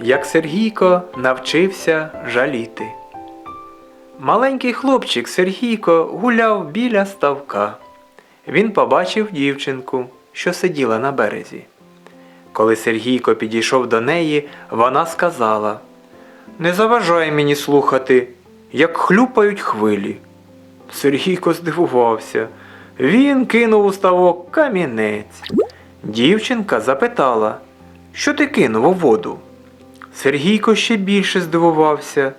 як Сергійко навчився жаліти. Маленький хлопчик Сергійко гуляв біля ставка. Він побачив дівчинку, що сиділа на березі. Коли Сергійко підійшов до неї, вона сказала Не заважай мені слухати, як хлюпають хвилі. Сергійко здивувався. Він кинув у ставок камінець. Дівчинка запитала, що ти кинув у воду? Сергійко ще більше здивувався.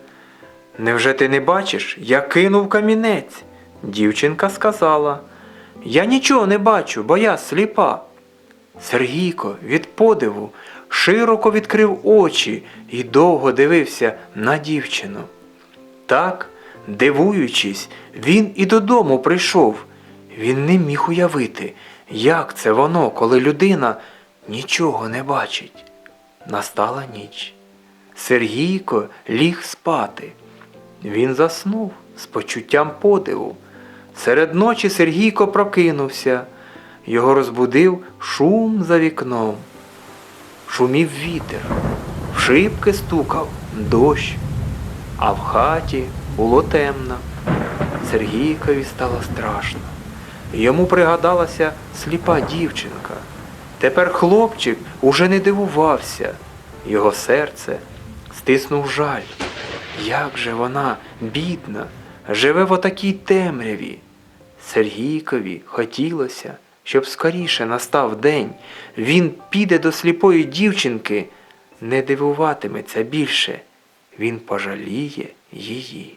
Невже ти не бачиш? Я кинув камінець. Дівчинка сказала. Я нічого не бачу, бо я сліпа. Сергійко від подиву широко відкрив очі і довго дивився на дівчину. Так, дивуючись, він і додому прийшов. Він не міг уявити, як це воно, коли людина нічого не бачить. Настала ніч. Сергійко ліг спати. Він заснув з почуттям подиву. Серед ночі Сергійко прокинувся. Його розбудив шум за вікном. Шумів вітер, в шибки стукав дощ, а в хаті було темно. Сергійкові стало страшно. Йому пригадалася сліпа дівчинка. Тепер хлопчик уже не дивувався. Його серце стиснув жаль. Як же вона, бідна, живе в отакій темряві. Сергійкові хотілося, щоб скоріше настав день. Він піде до сліпої дівчинки, не дивуватиметься більше. Він пожаліє її.